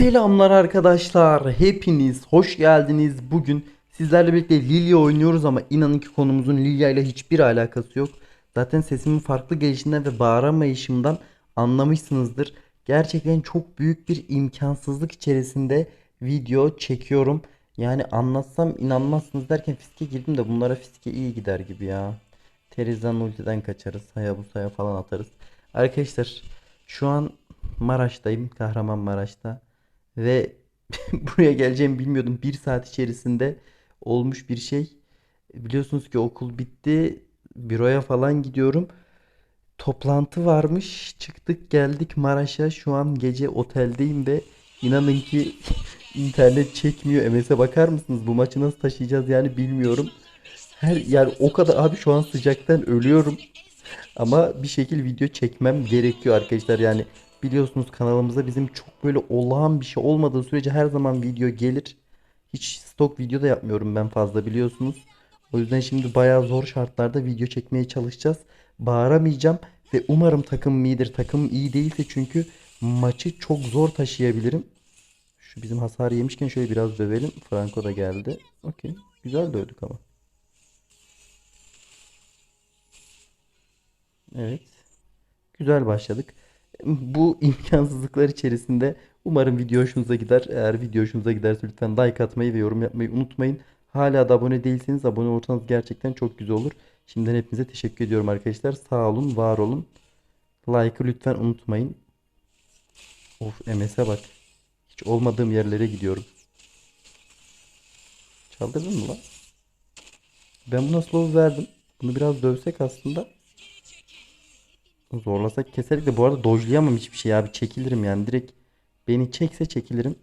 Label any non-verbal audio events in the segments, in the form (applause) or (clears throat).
Selamlar arkadaşlar. Hepiniz hoş geldiniz. Bugün sizlerle birlikte Lilia oynuyoruz ama inanın ki konumuzun Lilia ile hiçbir alakası yok. Zaten sesimin farklı gelişinden ve bağıramayışımdan anlamışsınızdır. Gerçekten çok büyük bir imkansızlık içerisinde video çekiyorum. Yani anlatsam inanmazsınız derken fiske girdim de bunlara fiske iyi gider gibi ya. Teriza'nın ultiden kaçarız. Hayabusa'ya falan atarız. Arkadaşlar şu an Maraş'tayım. Kahramanmaraş'ta. Ve (laughs) buraya geleceğimi bilmiyordum. Bir saat içerisinde olmuş bir şey. Biliyorsunuz ki okul bitti. Büroya falan gidiyorum. Toplantı varmış. Çıktık geldik Maraş'a. Şu an gece oteldeyim ve inanın ki (laughs) internet çekmiyor. MS'e bakar mısınız? Bu maçı nasıl taşıyacağız yani bilmiyorum. Her yani o kadar abi şu an sıcaktan ölüyorum. Ama bir şekil video çekmem gerekiyor arkadaşlar. Yani biliyorsunuz kanalımızda bizim çok böyle olağan bir şey olmadığı sürece her zaman video gelir. Hiç stok video da yapmıyorum ben fazla biliyorsunuz. O yüzden şimdi bayağı zor şartlarda video çekmeye çalışacağız. Bağıramayacağım ve umarım takım iyidir. Takım iyi değilse çünkü maçı çok zor taşıyabilirim. Şu bizim hasar yemişken şöyle biraz dövelim. Franco da geldi. Okey. Güzel dövdük ama. Evet. Güzel başladık. Bu (laughs) imkansızlıklar içerisinde umarım video hoşunuza gider. Eğer video hoşunuza giderse lütfen like atmayı ve yorum yapmayı unutmayın. Hala da abone değilseniz abone olursanız gerçekten çok güzel olur. Şimdiden hepinize teşekkür ediyorum arkadaşlar. Sağ olun, var olun. Like'ı lütfen unutmayın. Of MS'e bak. Hiç olmadığım yerlere gidiyorum. Çaldırdın mı lan? Ben buna slow verdim. Bunu biraz dövsek aslında. Zorlasak keserik de bu arada dojlayamam hiçbir şey abi çekilirim yani direkt beni çekse çekilirim.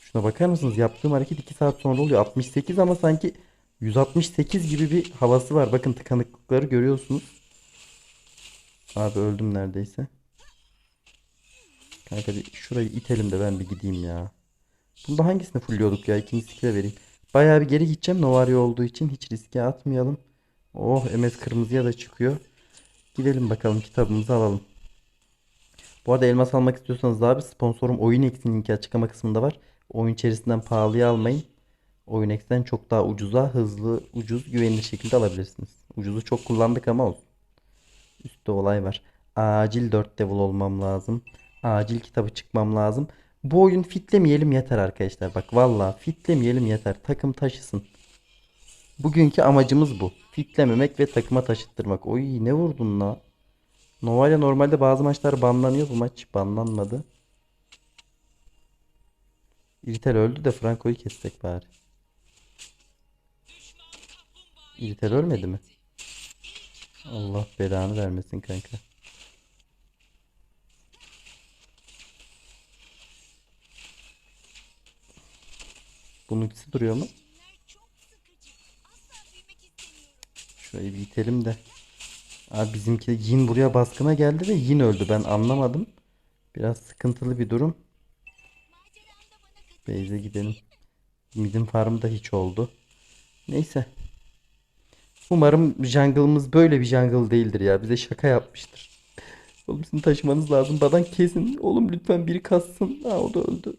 Şuna bakar mısınız yaptığım hareket 2 saat sonra oluyor 68 ama sanki 168 gibi bir havası var bakın tıkanıklıkları görüyorsunuz. Abi öldüm neredeyse. Kanka bir şurayı itelim de ben bir gideyim ya. Bunda hangisini fulliyorduk ya ikinci skill'e vereyim. Bayağı bir geri gideceğim Novario olduğu için hiç riske atmayalım. Oh MS kırmızıya da çıkıyor. Gidelim bakalım kitabımızı alalım. Bu arada elmas almak istiyorsanız abi sponsorum OyunX'in linki açıklama kısmında var. Oyun içerisinden pahalıya almayın. OyunX'ten çok daha ucuza, hızlı, ucuz, güvenilir şekilde alabilirsiniz. Ucuzu çok kullandık ama olsun. Üstte olay var. Acil 4 level olmam lazım. Acil kitabı çıkmam lazım. Bu oyun fitlemeyelim yeter arkadaşlar. Bak valla fitlemeyelim yeter. Takım taşısın. Bugünkü amacımız bu. Fitlememek ve takıma taşıttırmak. Oy ne vurdun la? Novalia normalde bazı maçlar banlanıyor. Bu maç banlanmadı. İritel öldü de Franco'yu kessek bari. İritel ölmedi mi? Allah belanı vermesin kanka. Bununkisi duruyor mu? Şurayı bir itelim de. Abi bizimki Yin buraya baskına geldi ve Yin öldü. Ben anlamadım. Biraz sıkıntılı bir durum. Beyze gidelim. Midin farmı da hiç oldu. Neyse. Umarım jungle'ımız böyle bir jungle değildir ya. Bize şaka yapmıştır. Oğlum sizin taşımanız lazım. Badan kesin. Oğlum lütfen biri kassın. Ha o da öldü.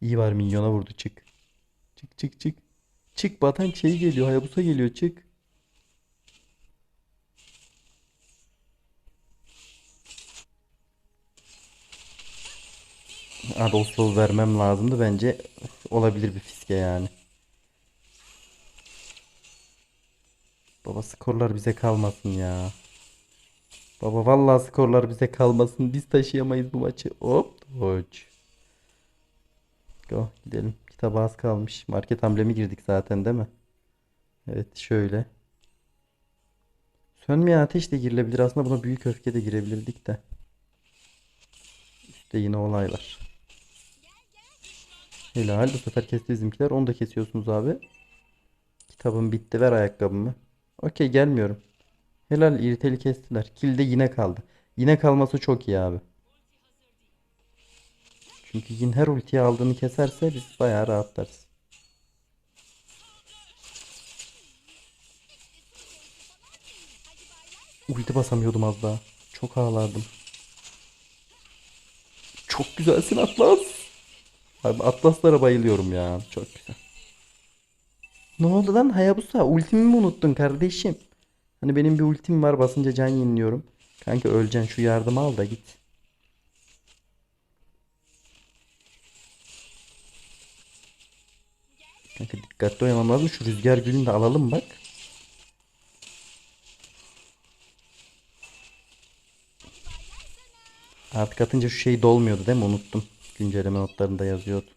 İyi var minyona vurdu çık. Çık çık çık. Çık batan şey geliyor. Hayabusa geliyor çık. Slow vermem lazımdı. Bence olabilir bir fiske yani. Baba skorlar bize kalmasın ya. Baba vallahi skorlar bize kalmasın. Biz taşıyamayız bu maçı. Hop. Hoç. Go gidelim. Kitaba az kalmış. Market amblemi girdik zaten değil mi? Evet şöyle. Sönmeyen ateş de girilebilir. Aslında buna büyük öfke de girebilirdik de. Üstte yine olay var. Helal. Bu sefer kesti bizimkiler. Onu da kesiyorsunuz abi. Kitabım bitti. Ver ayakkabımı. Okey gelmiyorum. Helal iriteli kestiler. Kill de yine kaldı. Yine kalması çok iyi abi. Çünkü yine her ultiyi aldığını keserse biz bayağı rahatlarız. Ulti basamıyordum az daha. Çok ağlardım. Çok güzelsin Atlas. Abi Atlaslara bayılıyorum ya. Çok güzel. Ne oldu lan Hayabusa? Ultimi mi unuttun kardeşim? Hani benim bir ultim var basınca can yeniliyorum. Kanka öleceksin şu yardımı al da git. Kanka dikkatli oynamam lazım. Şu rüzgar gülünü de alalım bak. Artık atınca şu şey dolmuyordu değil mi? Unuttum. Güncelleme notlarında yazıyordu.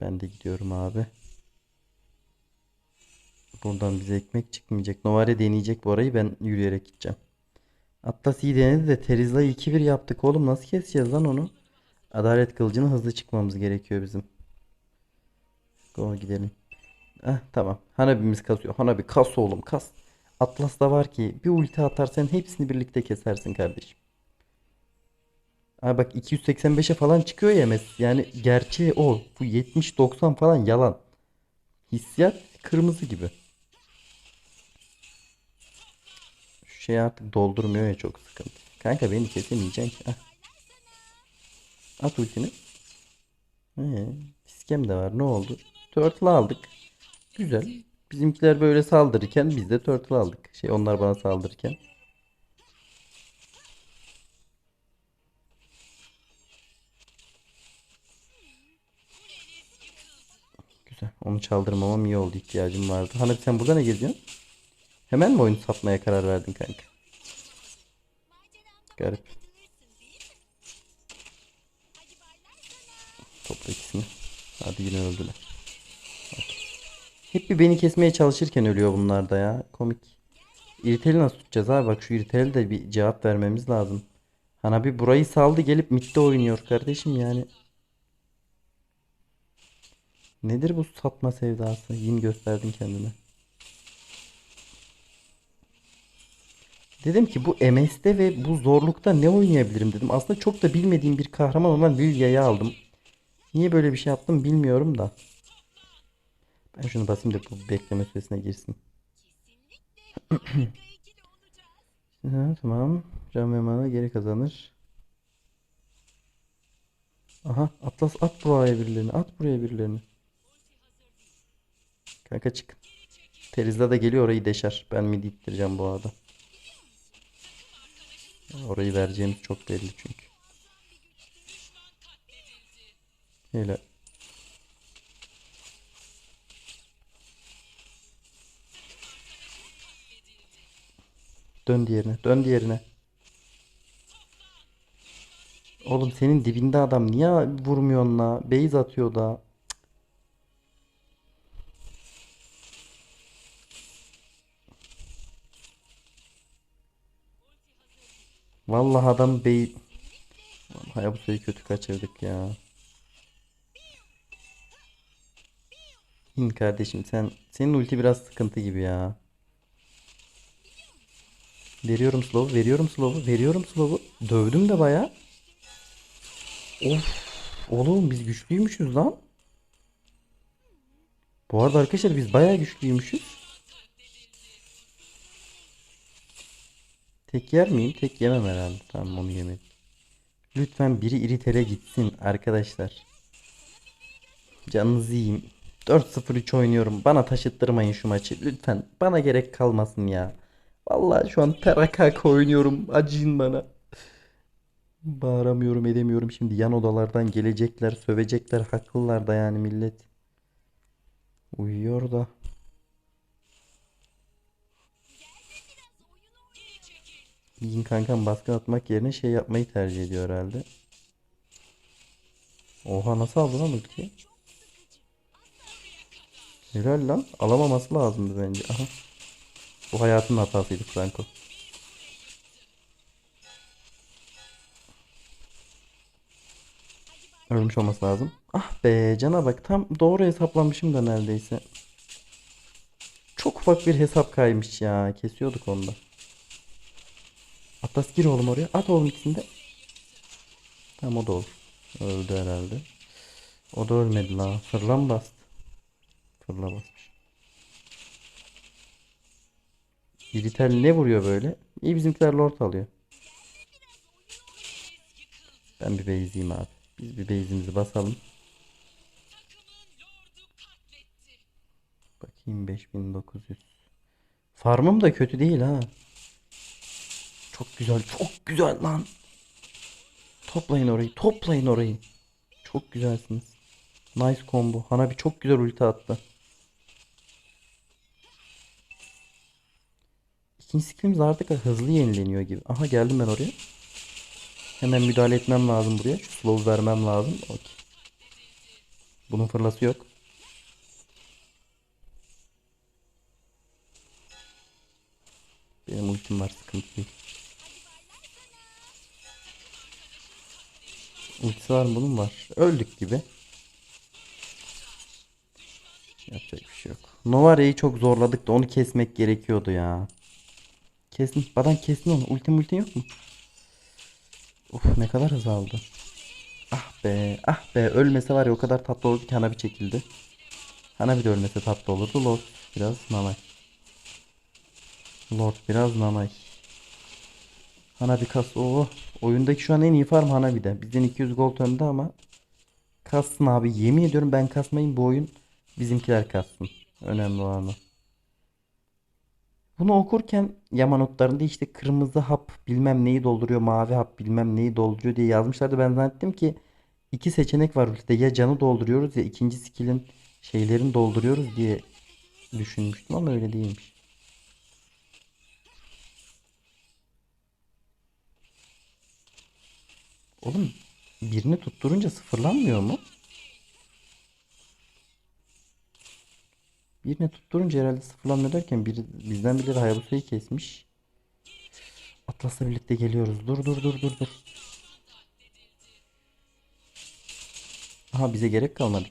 Ben de gidiyorum abi. Buradan bize ekmek çıkmayacak. Novare deneyecek bu arayı. Ben yürüyerek gideceğim. Atlas iyi denedi de Terizla'yı 2-1 yaptık oğlum. Nasıl keseceğiz lan onu? Adalet kılıcına hızlı çıkmamız gerekiyor bizim. Go gidelim. Eh, tamam. Hanabi'miz kasıyor. Hanabi kas oğlum kas. Atlas da var ki bir ulti atarsan hepsini birlikte kesersin kardeşim. Abi bak 285'e falan çıkıyor ya mes. Yani gerçeği o. Bu 70-90 falan yalan. Hissiyat kırmızı gibi. Şu şey artık doldurmuyor ya çok sıkıntı. Kanka beni kesemeyeceksin ki. Ah. At ultini. Ee, piskem de var. Ne oldu? Turtle aldık. Güzel. Bizimkiler böyle saldırırken biz de turtle aldık. Şey onlar bana saldırırken. Güzel. Onu çaldırmamam iyi oldu. ihtiyacım vardı. Hanım sen burada ne geziyorsun? Hemen mi oyunu satmaya karar verdin kanka? Garip. Topla ikisini. Hadi yine öldüler. Hep bir beni kesmeye çalışırken ölüyor bunlar da ya. Komik. İritel'i nasıl tutacağız abi? Bak şu İritel'e de bir cevap vermemiz lazım. Hanabi burayı saldı gelip midde oynuyor kardeşim yani. Nedir bu satma sevdası? Yin gösterdin kendine. Dedim ki bu MS'de ve bu zorlukta ne oynayabilirim dedim. Aslında çok da bilmediğim bir kahraman olan Lilia'yı aldım. Niye böyle bir şey yaptım bilmiyorum da. Ben şunu basayım da bu bekleme süresine girsin. (clears throat) Ha, tamam. Can ve mana geri kazanır. Aha Atlas at buraya birilerini. At buraya birilerini. Kanka çık. Terizla da geliyor orayı deşer. Ben midi ittireceğim bu arada. Orayı vereceğimiz çok belli çünkü. Hele. Dön diğerine. Dön diğerine. Oğlum senin dibinde adam niye vurmuyorsun la? Base atıyor da. Vallahi adam bey... Hayabusa'yı kötü kaçırdık ya. İn kardeşim sen senin ulti biraz sıkıntı gibi ya. Veriyorum slow, veriyorum slow'u, veriyorum slow'u. Dövdüm de baya. Of. Oğlum biz güçlüymüşüz lan. Bu arada arkadaşlar biz bayağı güçlüymüşüz. Tek yer miyim? Tek yemem herhalde. Tamam onu yemedim. Lütfen biri iritere gitsin arkadaşlar. Canınızı yiyeyim. 4-0-3 oynuyorum. Bana taşıttırmayın şu maçı. Lütfen. Bana gerek kalmasın ya. Vallahi şu an perakaka oynuyorum. Acıyın bana. Bağıramıyorum edemiyorum. Şimdi yan odalardan gelecekler. Sövecekler. Haklılar da yani millet. Uyuyor da. Yin kankam baskın atmak yerine şey yapmayı tercih ediyor herhalde. Oha nasıl aldı lan ultiyi? Helal lan. Alamaması lazımdı bence. Aha. Bu hayatın hatasıydı Franco. Ölmüş olması lazım. Ah be cana bak tam doğru hesaplamışım da neredeyse. Çok ufak bir hesap kaymış ya. Kesiyorduk onda. Atlas gir oğlum oraya. At oğlum ikisini de. Tamam o da olur. Öldü herhalde. O da ölmedi la. Fırla mı bastı? Fırla basmış. Iritel ne vuruyor böyle? İyi bizimkiler lord alıyor. Ben bir base'iyim abi. Biz bir base'imizi basalım. Bakayım 5900. Farmım da kötü değil ha. Çok güzel, çok güzel lan. Toplayın orayı, toplayın orayı. Çok güzelsiniz. Nice combo. Hanabi çok güzel ulti attı. İkinci skillimiz artık hızlı yenileniyor gibi. Aha geldim ben oraya. Hemen müdahale etmem lazım buraya. Slow vermem lazım. Okey. Bunun fırlası yok. Benim ultim var sıkıntı değil. Ultisi var mı bunun var. Öldük gibi. Yapacak bir şey yok. Novaria'yı çok zorladık da onu kesmek gerekiyordu ya. Kesin. Badan kesin onu. Ultim ultin yok mu? Uf ne kadar hız aldı. Ah be ah be ölmese var ya o kadar tatlı olurdu ki Hanabi çekildi. Hanabi de ölmese tatlı olurdu. Lord biraz nanay. Lord biraz nanay. Hanabi kas. Oh. Oyundaki şu an en iyi farm Hanabi'de. Bizden 200 gold önde ama kassın abi. Yemin ediyorum ben kasmayayım bu oyun. Bizimkiler kassın. Önemli olan o. Bunu okurken yama notlarında işte kırmızı hap bilmem neyi dolduruyor, mavi hap bilmem neyi dolduruyor diye yazmışlardı. Ben zannettim ki iki seçenek var ultide. Ya canı dolduruyoruz ya ikinci skill'in şeylerini dolduruyoruz diye düşünmüştüm ama öyle değilmiş. Oğlum birini tutturunca sıfırlanmıyor mu? Birini tutturunca herhalde sıfırlanmıyor derken biri, bizden birileri Hayabusa'yı kesmiş. Atlas'la birlikte geliyoruz. Dur dur dur dur dur. Aha bize gerek kalmadı.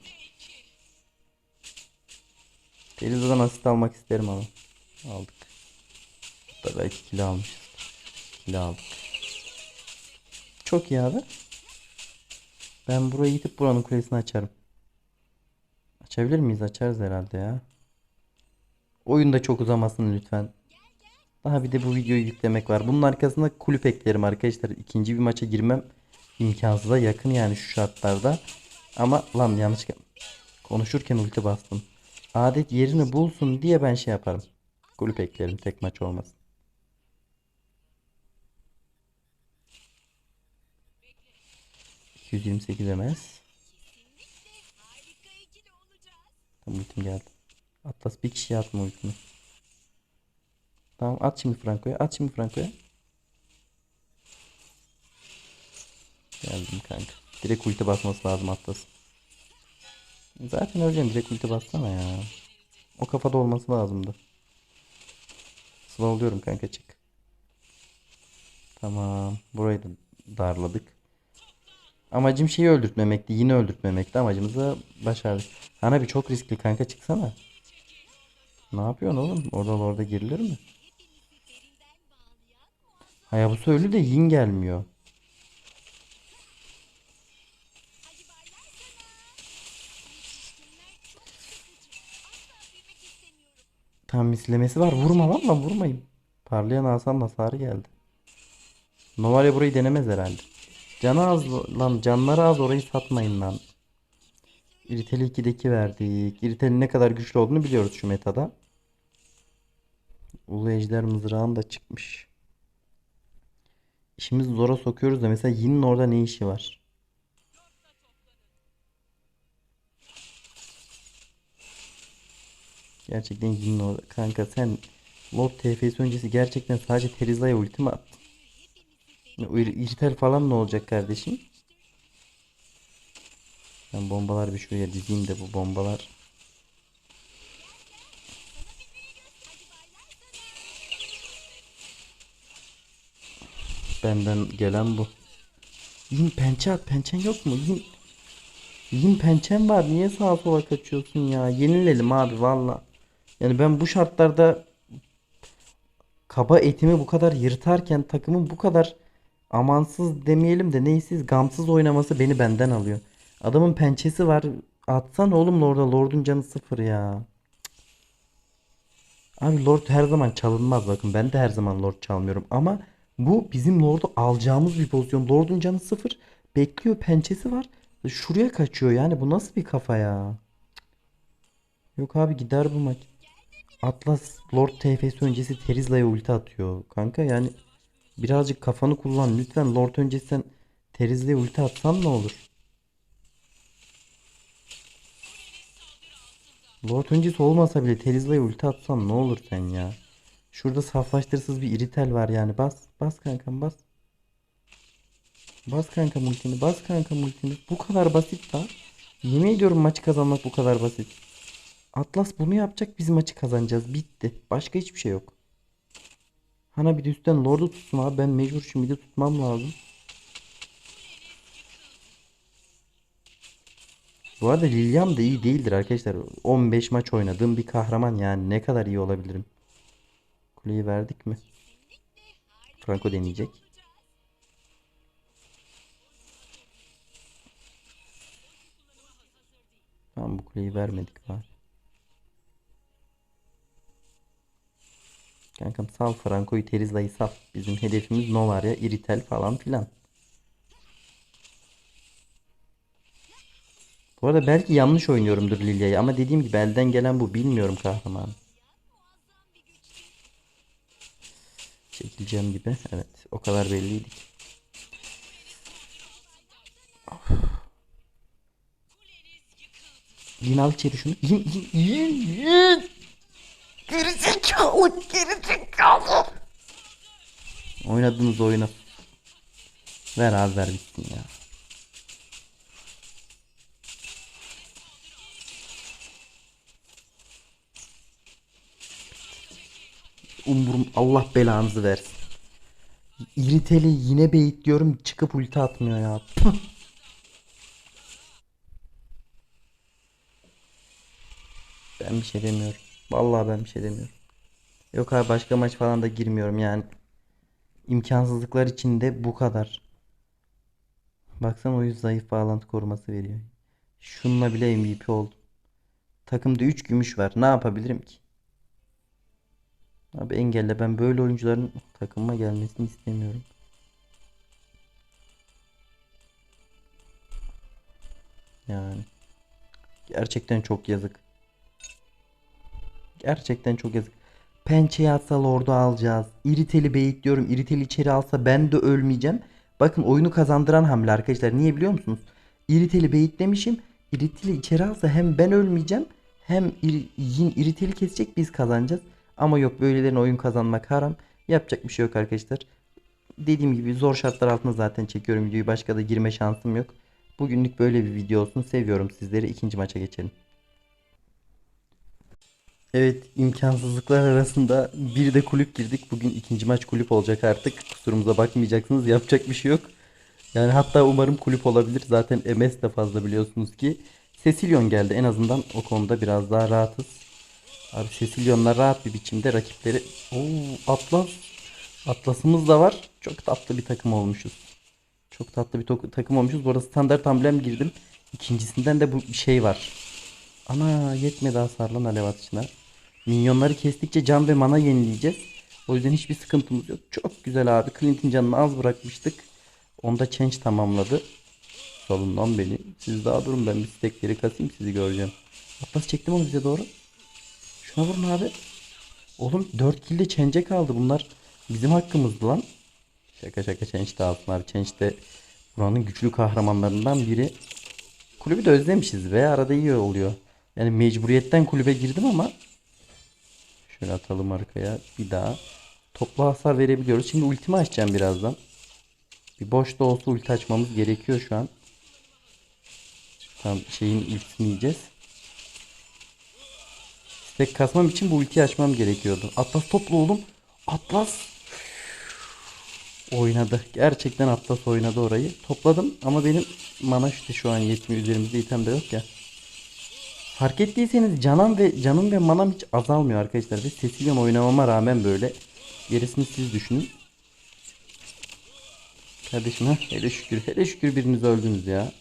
Peliza'dan asist almak isterim ama. Aldık. Hatta belki kilo almışız. Kilo aldık. Çok iyi abi. Ben burayı gidip buranın kulesini açarım. Açabilir miyiz? Açarız herhalde ya. Oyun da çok uzamasın lütfen. Daha bir de bu videoyu yüklemek var. Bunun arkasında kulüp eklerim arkadaşlar. İkinci bir maça girmem imkansıza yakın yani şu şartlarda. Ama lan yanlış konuşurken ulti bastım. Adet yerini bulsun diye ben şey yaparım. Kulüp eklerim tek maç olmasın. ...228 MS. Tamam ultim geldi. Atlas bir kişiye atma ultimi. Tamam at şimdi Franco'ya. At şimdi Franco'ya. Geldim kanka. Direkt ulti basması lazım Atlas. Zaten öleceğim. Direkt ulti bassana ya. O kafada olması lazımdı. Slowluyorum kanka çık. Tamam. Burayı da darladık. Amacım şeyi öldürtmemekti. Yine öldürtmemekti. Amacımızı başardık. Hana bir çok riskli kanka çıksana. Ne yapıyorsun oğlum? Orada orada girilir mi? Hayabusa ölü de yin gelmiyor. Tam mislemesi var. Vurma lan vurmayayım. Parlayan Hasan hasarı geldi. Novaria burayı denemez herhalde. Canı az lan canları az orayı satmayın lan. İritel'i 2'deki verdik. İritel'in ne kadar güçlü olduğunu biliyoruz şu metada. Ulu Ejder mızrağın da çıkmış. İşimizi zora sokuyoruz da mesela Yin'in orada ne işi var? Gerçekten Yin'in orada. Kanka sen Lord TFS öncesi gerçekten sadece Terizla'ya ulti mi attın? O ir- İrtel falan ne olacak kardeşim? Ben bombalar bir şuraya dizeyim de bu bombalar. Benden gelen bu. Yin pençe at. Pençen yok mu? Yin, Yin pençen var. Niye sağa sola kaçıyorsun ya? Yenilelim abi valla. Yani ben bu şartlarda kaba etimi bu kadar yırtarken takımın bu kadar amansız demeyelim de neysiz gamsız oynaması beni benden alıyor. Adamın pençesi var. Atsan oğlum orada Lord'un canı sıfır ya. Abi Lord her zaman çalınmaz bakın ben de her zaman Lord çalmıyorum ama bu bizim Lord'u alacağımız bir pozisyon. Lord'un canı sıfır bekliyor pençesi var şuraya kaçıyor yani bu nasıl bir kafa ya. Yok abi gider bu maç. Atlas Lord TFS öncesi Terizla'ya ulti atıyor. Kanka yani birazcık kafanı kullan. Lütfen Lord öncesi sen Terizla'ya ulti atsan ne olur? Lord öncesi olmasa bile Terizla'ya ulti atsan ne olur sen ya? Şurada saflaştırsız bir iritel var yani. Bas. Bas kankam bas. Bas kanka multini. Bas kanka multini. Bu kadar basit da. Yemin ediyorum maçı kazanmak bu kadar basit. Atlas bunu yapacak biz maçı kazanacağız. Bitti. Başka hiçbir şey yok. Hana bir de üstten Lord'u tutsun abi. Ben mecbur şimdi de tutmam lazım. Bu arada Lilian da iyi değildir arkadaşlar. 15 maç oynadığım bir kahraman yani. Ne kadar iyi olabilirim. Kuleyi verdik mi? Franco deneyecek. Tamam bu kuleyi vermedik bari. Kankam sal Franco'yu Terizla'yı sal. Bizim hedefimiz Novaria, Iritel falan filan. Bu arada belki yanlış oynuyorumdur Lilia'yı ama dediğim gibi elden gelen bu. Bilmiyorum kahraman. Çekileceğim gibi. Evet o kadar belliydi ki. Yin al içeri şunu. Yin yin yin yin. Gerizekalı gerizekalı. Oynadığınız oyunu. Ver abi ver bitsin ya. Umurum Allah belanızı versin. İriteli yine beyit diyorum çıkıp ulti atmıyor ya. (laughs) Ben bir şey demiyorum. Vallahi ben bir şey demiyorum. Yok abi başka maç falan da girmiyorum yani. İmkansızlıklar içinde bu kadar. Baksana o yüz zayıf bağlantı koruması veriyor. Şununla bile MVP oldum. Takımda 3 gümüş var. Ne yapabilirim ki? Abi engelle ben böyle oyuncuların takıma gelmesini istemiyorum. Yani gerçekten çok yazık. Gerçekten çok yazık. Pençeyi atsa Lord'u alacağız. İriteli beyit diyorum. İriteli içeri alsa ben de ölmeyeceğim. Bakın oyunu kazandıran hamle arkadaşlar. Niye biliyor musunuz? İriteli beyit demişim. İriteli içeri alsa hem ben ölmeyeceğim. Hem iri, yin iriteli kesecek biz kazanacağız. Ama yok böylelerin oyun kazanmak haram. Yapacak bir şey yok arkadaşlar. Dediğim gibi zor şartlar altında zaten çekiyorum videoyu. Başka da girme şansım yok. Bugünlük böyle bir video olsun. Seviyorum sizleri. İkinci maça geçelim. Evet imkansızlıklar arasında bir de kulüp girdik. Bugün ikinci maç kulüp olacak artık. Kusurumuza bakmayacaksınız. Yapacak bir şey yok. Yani hatta umarım kulüp olabilir. Zaten MS de fazla biliyorsunuz ki. Cecilion geldi. En azından o konuda biraz daha rahatız. Abi Cecilion'la rahat bir biçimde rakipleri... Oo Atlas. Atlas'ımız da var. Çok tatlı bir takım olmuşuz. Çok tatlı bir takım olmuşuz. Bu arada standart amblem girdim. İkincisinden de bu şey var. Ana yetmedi hasarlan alev atışına. Minyonları kestikçe can ve mana yenileyeceğiz. O yüzden hiçbir sıkıntımız yok. Çok güzel abi. Clint'in canını az bırakmıştık. Onda change tamamladı. Salından beni. Siz daha durun ben bir stekleri kasayım sizi göreceğim. Atlas çektim onu bize doğru. Şuna vurun abi. Oğlum 4 kill de change'e kaldı. Bunlar bizim hakkımızdı lan. Şaka şaka change de alsın abi. Change de buranın güçlü kahramanlarından biri. Kulübü de özlemişiz ve arada iyi oluyor. Yani mecburiyetten kulübe girdim ama şöyle atalım arkaya bir daha. Toplu hasar verebiliyoruz. Şimdi ultimi açacağım birazdan. Bir boş da olsa ulti açmamız gerekiyor şu an. Tam şeyin ultisini yiyeceğiz. Stack kasmam için bu ultiyi açmam gerekiyordu. Atlas toplu oğlum. Atlas oynadı. Gerçekten Atlas oynadı orayı. Topladım ama benim mana işte şu an yetmiyor. Üzerimizde item de yok ya. Fark ettiyseniz canım ve canım ve manam hiç azalmıyor arkadaşlar. Ve Cecilion oynamama rağmen böyle. Gerisini siz düşünün. Kardeşim ha hele şükür hele şükür biriniz öldünüz ya.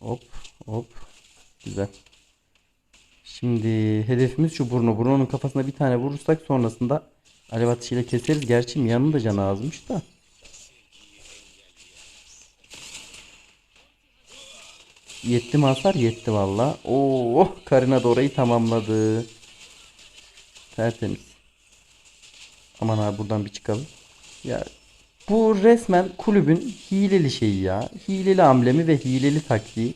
Hop hop. Güzel. Şimdi hedefimiz şu Bruno. Bruno'nun kafasına bir tane vurursak sonrasında alev atışıyla keseriz. Gerçi Mia'nın da canı azmış da. Yetti mi hasar? Yetti valla. Oo, Karina da orayı tamamladı. Tertemiz. Aman abi buradan bir çıkalım. Ya bu resmen kulübün hileli şeyi ya. Hileli amblemi ve hileli taktiği.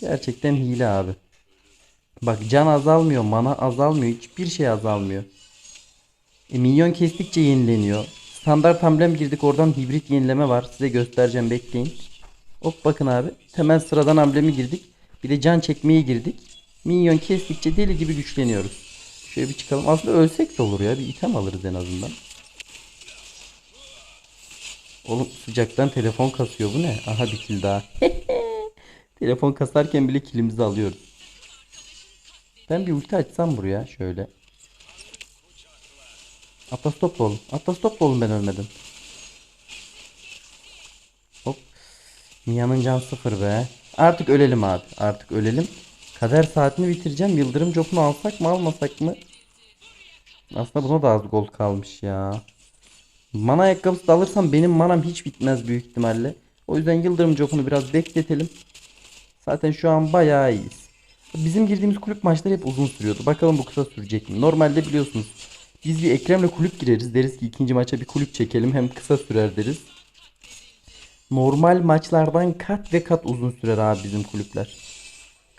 Gerçekten hile abi. Bak can azalmıyor, mana azalmıyor, hiçbir şey azalmıyor. E, minyon kestikçe yenileniyor. Standart amblem girdik oradan hibrit yenileme var. Size göstereceğim bekleyin. Hop bakın abi. Temel sıradan amblemi girdik. Bir de can çekmeye girdik. Minyon kestikçe deli gibi güçleniyoruz. Şöyle bir çıkalım. Aslında ölsek de olur ya. Bir item alırız en azından. Oğlum sıcaktan telefon kasıyor bu ne? Aha bir kill daha. (laughs) telefon kasarken bile kilimizi alıyoruz. Ben bir ulti açsam buraya şöyle. Atlas topla oğlum. Atlas topla oğlum ben ölmedim. Hop. Mia'nın can sıfır be. Artık ölelim abi. Artık ölelim. Kader saatini bitireceğim. Yıldırım copunu alsak mı almasak mı? Aslında buna da az gol kalmış ya. Mana ayakkabısı da alırsam benim manam hiç bitmez büyük ihtimalle. O yüzden yıldırım copunu biraz bekletelim. Zaten şu an bayağı iyiyiz. Bizim girdiğimiz kulüp maçları hep uzun sürüyordu. Bakalım bu kısa sürecek mi? Normalde biliyorsunuz biz bir Ekrem'le kulüp gireriz. Deriz ki ikinci maça bir kulüp çekelim. Hem kısa sürer deriz. Normal maçlardan kat ve kat uzun sürer abi bizim kulüpler.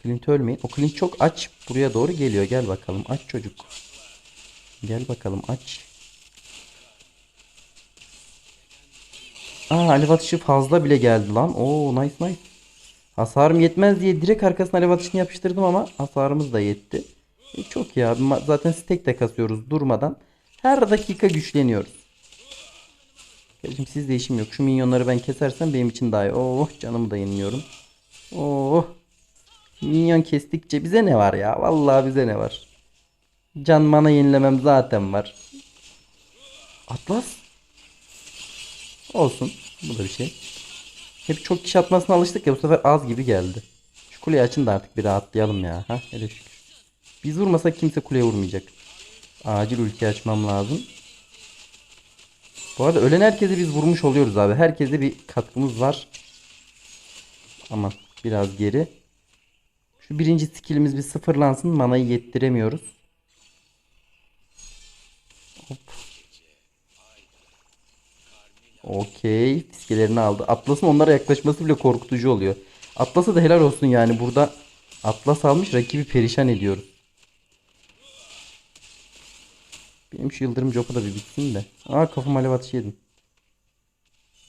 Clint ölmeyin. O Clint çok aç. Buraya doğru geliyor. Gel bakalım. Aç çocuk. Gel bakalım aç. Aa alev fazla bile geldi lan. Oo nice nice. Hasarım yetmez diye direkt arkasına alev atışını yapıştırdım ama hasarımız da yetti. E, çok iyi abi. Zaten stack de kasıyoruz durmadan. Her dakika güçleniyoruz. Kardeşim sizde işim yok. Şu minyonları ben kesersem benim için daha iyi. Oh canımı da yeniliyorum. Oh. Minyon kestikçe bize ne var ya? Vallahi bize ne var? Can mana yenilemem zaten var. Atlas. Olsun. Bu da bir şey. Hep çok kişi atmasına alıştık ya bu sefer az gibi geldi. Şu kuleyi açın da artık bir rahatlayalım ya. Ha hele şükür. Biz vurmasak kimse kuleye vurmayacak. Acil ülke açmam lazım. Bu arada ölen herkese biz vurmuş oluyoruz abi. Herkese bir katkımız var. Aman biraz geri. Şu birinci skillimiz bir sıfırlansın. Manayı yettiremiyoruz. Hop. Okey. Fiskelerini aldı. Atlas'ın onlara yaklaşması bile korkutucu oluyor. Atlas'a da helal olsun yani. Burada Atlas almış rakibi perişan ediyoruz. Benim şu yıldırım copu da bir bitsin de. Aa kafam alev atışı yedim.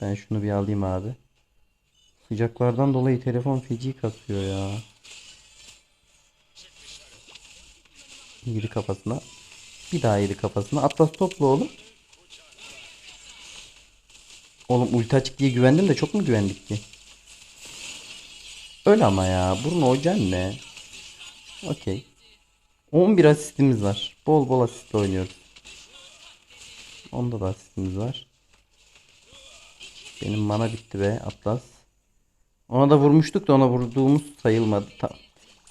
Ben şunu bir alayım abi. Sıcaklardan dolayı telefon feci kasıyor ya. Yedi kafasına. Bir daha yedi kafasına. Atlas topla oğlum. Oğlum ulti açık diye güvendim de çok mu güvendik ki? Öyle ama ya. Bruno hocan ne? Okey. 11 asistimiz var. Bol bol asistle oynuyoruz. Onda da asistimiz var. Benim mana bitti be Atlas. Ona da vurmuştuk da ona vurduğumuz sayılmadı. Tamam.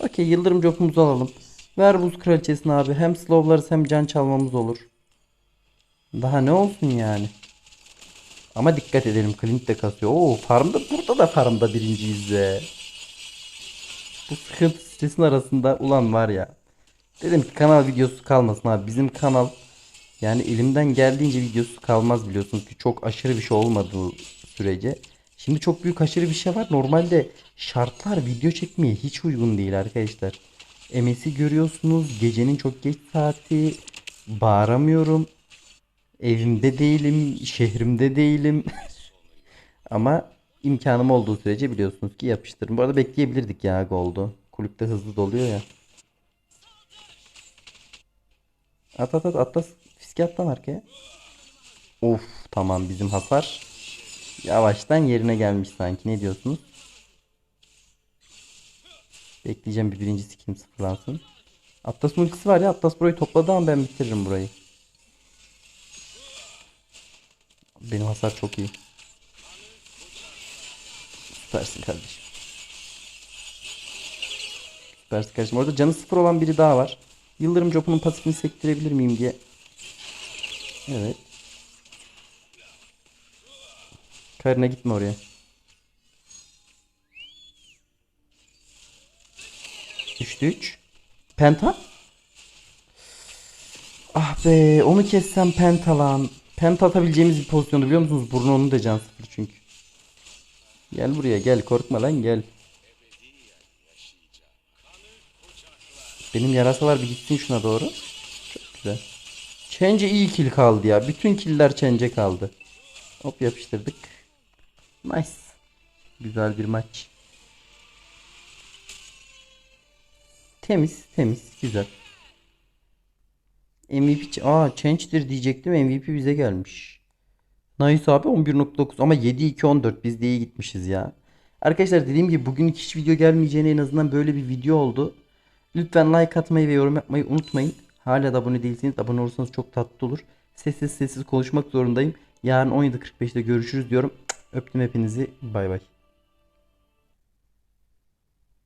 Okey yıldırım copumuzu alalım. Ver buz kraliçesini abi. Hem slowlarız hem can çalmamız olur. Daha ne olsun yani. Ama dikkat edelim Clint de kasıyor. Oo farmda burada da farmda birinciyiz be. Bu sıkıntı stresin arasında ulan var ya. Dedim ki kanal videosu kalmasın abi. Bizim kanal yani elimden geldiğince videosu kalmaz biliyorsunuz ki çok aşırı bir şey olmadığı sürece. Şimdi çok büyük aşırı bir şey var. Normalde şartlar video çekmeye hiç uygun değil arkadaşlar. MS'i görüyorsunuz. Gecenin çok geç saati. Bağıramıyorum. Evimde değilim. Şehrimde değilim. (laughs) Ama imkanım olduğu sürece biliyorsunuz ki yapıştırırım. Bu arada bekleyebilirdik ya Gold'u. Kulüpte hızlı doluyor ya. At at at atlas. Fiske attan arkaya. Of tamam bizim hasar. Yavaştan yerine gelmiş sanki. Ne diyorsunuz? Bekleyeceğim bir birinci skin sıfırlansın. Atlas ultisi var ya. Atlas burayı topladı ama ben bitiririm burayı. Benim hasar çok iyi. Süpersin kardeşim. Süpersin kardeşim. Orada canı sıfır olan biri daha var. Yıldırım Copu'nun pasifini sektirebilir miyim diye. Evet. Karına gitme oraya. Düştü 3. Penta? Ah be onu kessem penta Penta atabileceğimiz bir pozisyondu biliyor musunuz? Bruno'nun da can sıfır çünkü. Gel buraya gel korkma lan gel. Benim yarasalar bir gitsin şuna doğru. Çok güzel. Change iyi kill kaldı ya. Bütün killer Change'e kaldı. Hop yapıştırdık. Nice. Güzel bir maç. Temiz, temiz, güzel. MVP, aa Change'dir diyecektim. MVP bize gelmiş. Nice abi 11.9 ama 7-2-14 biz de iyi gitmişiz ya. Arkadaşlar dediğim gibi bugün hiç video gelmeyeceğine en azından böyle bir video oldu. Lütfen like atmayı ve yorum yapmayı unutmayın. Hala da abone değilseniz abone olursanız çok tatlı olur. Sessiz sessiz konuşmak zorundayım. Yarın 17.45'te görüşürüz diyorum. Öptüm hepinizi. Bay bay.